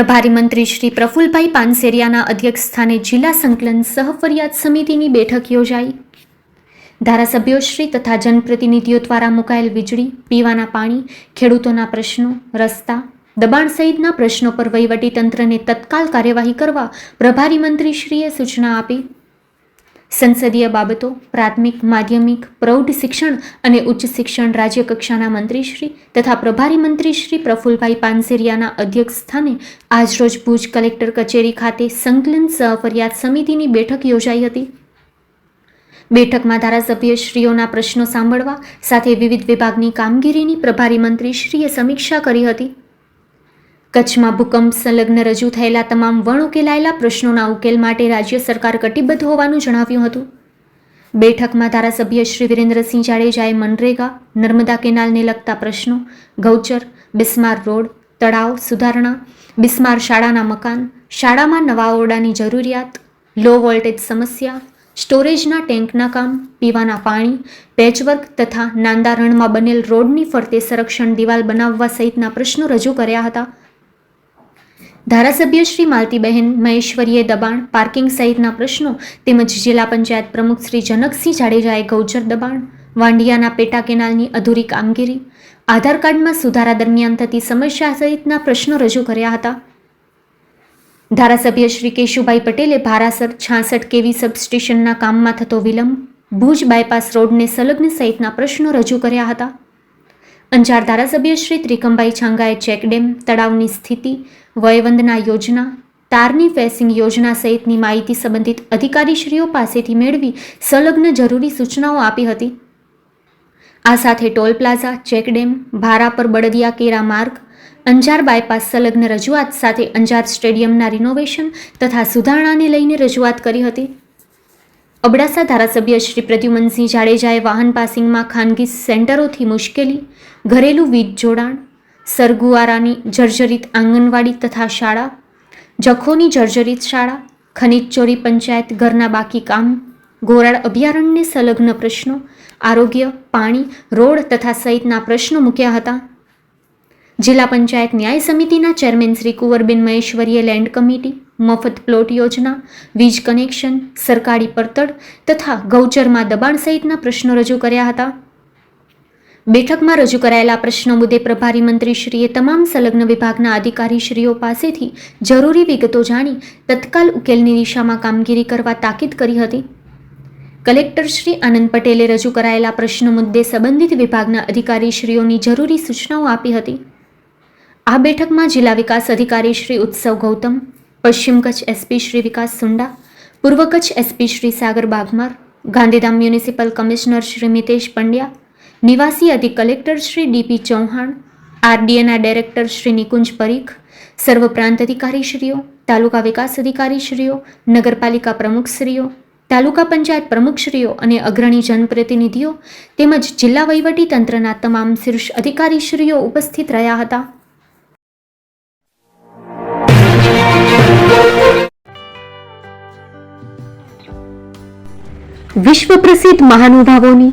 પ્રભારી મંત્રી શ્રી પ્રફુલભાઈ પાનસેરિયાના અધ્યક્ષસ્થાને જિલ્લા સંકલન સહફરિયાદ સમિતિની બેઠક યોજાઈ. ધારાસભ્યોશ્રી તથા જનપ્રતિનિધિઓ દ્વારા મુકાયેલ વીજળી, પીવાના પાણી, ખેડૂતોના પ્રશ્નો, રસ્તા, દબાણ સહિતના પ્રશ્નો પર વહીવટીતંત્રને તત્કાલ કાર્યવાહી કરવા પ્રભારી મંત્રીશ્રીએ સૂચના આપી. સંસદીય બાબતો, પ્રાથમિક, માધ્યમિક, પ્રૌઢ શિક્ષણ અને ઉચ્ચ શિક્ષણ રાજ્ય કક્ષાના મંત્રીશ્રી તથા પ્રભારી મંત્રી શ્રી પ્રફુલભાઈ પાનસેરિયાના અધ્યક્ષસ્થાને આજરોજ ભુજ કલેક્ટર કચેરી ખાતે સંકલન સહફરિયાદ સમિતિની બેઠક યોજાઈ હતી. બેઠકમાં ધારાસભ્યશ્રીઓના પ્રશ્નો સાંભળવા સાથે વિવિધ વિભાગની કામગીરીની પ્રભારી મંત્રીશ્રીએ સમીક્ષા કરી હતી. કચ્છમાં ભૂકંપ સંલગ્ન રજૂ થયેલા તમામ વણ ઉકેલાયેલા પ્રશ્નોના ઉકેલ માટે રાજ્ય સરકાર કટિબદ્ધ હોવાનું જણાવ્યું હતું. બેઠકમાં ધારાસભ્ય શ્રી વિરેન્દ્રસિંહ જાડેજાએ મનરેગા, નર્મદા કેનાલને લગતા પ્રશ્નો, ગૌચર, બિસ્માર રોડ, તળાવ સુધારણા, બિસ્માર શાળાના મકાન, શાળામાં નવા ઓરડાની જરૂરિયાત, લો વોલ્ટેજ સમસ્યા, સ્ટોરેજના ટેન્કના કામ, પીવાના પાણી, પેચવર્ક તથા નાંદા રણમાં બનેલ રોડની ફરતે સંરક્ષણ દિવાલ બનાવવા સહિતના પ્રશ્નો રજૂ કર્યા હતા. ધારાસભ્ય શ્રી માલતીબહેન મહેશ્વરીએ દબાણ, પાર્કિંગ સહિતના પ્રશ્નો તેમજ જિલ્લા પંચાયત પ્રમુખ શ્રી જનકસિંહ જાડેજાએ ગૌચર દબાણ, વાંડિયાના પેટા કેનાલની અધૂરી કામગીરી, આધાર કાર્ડમાં સુધારા દરમિયાન થતી સમસ્યા સહિતના પ્રશ્નો રજૂ કર્યા હતા. ધારાસભ્ય શ્રી કેશુભાઈ પટેલે ભારાસર છાસઠ કેવી સબસ્ટેશનના કામમાં થતો વિલંબ, ભુજ બાયપાસ રોડને સંલગ્ન સહિતના પ્રશ્નો રજૂ કર્યા હતા. અંજાર ધારાસભ્ય શ્રી ત્રિકમભાઈ છાંગાએ ચેકડેમ, તળાવની સ્થિતિ વયવંદના યોજના, તારની ફેસિંગ યોજના સહિતની માહિતી સંબંધિત અધિકારીશ્રીઓ પાસેથી મેળવી સંલગ્ન જરૂરી સૂચનાઓ આપી હતી. આ સાથે ટોલ પ્લાઝા ચેકડેમ ભારા પર બળદિયા કેરા માર્ગ, અંજાર બાયપાસ સંલગ્ન રજૂઆત સાથે અંજાર સ્ટેડિયમના રિનોવેશન તથા સુધારણાને લઈને રજૂઆત કરી હતી. અબડાસા ધારાસભ્ય શ્રી પ્રદ્યુમનસિંહ જાડેજાએ વાહન પાસિંગમાં ખાનગી સેન્ટરોથી મુશ્કેલી, ઘરેલું વીજ જોડાણ સરગુવારાની જર્જરિત આંગણવાડી તથા શાળા, જખોની જર્જરિત શાળા, ખનિજ ચોરી પંચાયત ઘરના બાકી કામ, ગોરાળ અભયારણ્યને સંલગ્ન પ્રશ્નો, આરોગ્ય, પાણી, રોડ તથા સહિતના પ્રશ્નો મૂક્યા હતા. જિલ્લા પંચાયત ન્યાય સમિતિના ચેરમેન શ્રી કુંવરબેન મહેશ્વરીએ લેન્ડ કમિટી, મફત પ્લોટ યોજના, વીજ કનેક્શન, સરકારી પડતર તથા ગૌચરમાં દબાણ સહિતના પ્રશ્નો રજૂ કર્યા હતા. બેઠકમાં રજૂ કરાયેલા પ્રશ્નો મુદ્દે પ્રભારી મંત્રીશ્રીએ તમામ સંલગ્ન વિભાગના અધિકારીશ્રીઓ પાસેથી જરૂરી વિગતો જાણી તત્કાલ ઉકેલની દિશામાં કામગીરી કરવા તાકીદ કરી હતી. કલેક્ટર શ્રી આનંદ પટેલે રજૂ કરાયેલા પ્રશ્નો મુદ્દે સંબંધિત વિભાગના અધિકારીશ્રીઓની જરૂરી સૂચનાઓ આપી હતી. આ બેઠકમાં જિલ્લા વિકાસ અધિકારી શ્રી ઉત્સવ ગૌતમ, પશ્ચિમ કચ્છ એસપી શ્રી વિકાસ સુંડા, પૂર્વ Kutch SP Shri Sagar Bagmar, Gandhidham municipal commissioner Shri Mitesh Pandya નિવાસી અધિક કલેક્ટર શ્રી ડીપી ચૌહાણ, આરડીએના ડાયરેક્ટર શ્રી નિકુંજ પરીખ, સર્વ પ્રાંત અધિકારીશ્રીઓ, તાલુકા વિકાસ અધિકારીશ્રીઓ, નગરપાલિકા પ્રમુખશ્રીઓ, તાલુકા પંચાયત પ્રમુખશ્રીઓ અને અગ્રણી જનપ્રતિનિધિઓ તેમજ જિલ્લા વહીવટી તંત્રના તમામ શીર્ષ અધિકારીશ્રીઓ ઉપસ્થિત રહ્યા હતા. વિશ્વ પ્રસિદ્ધ મહાનુભાવોની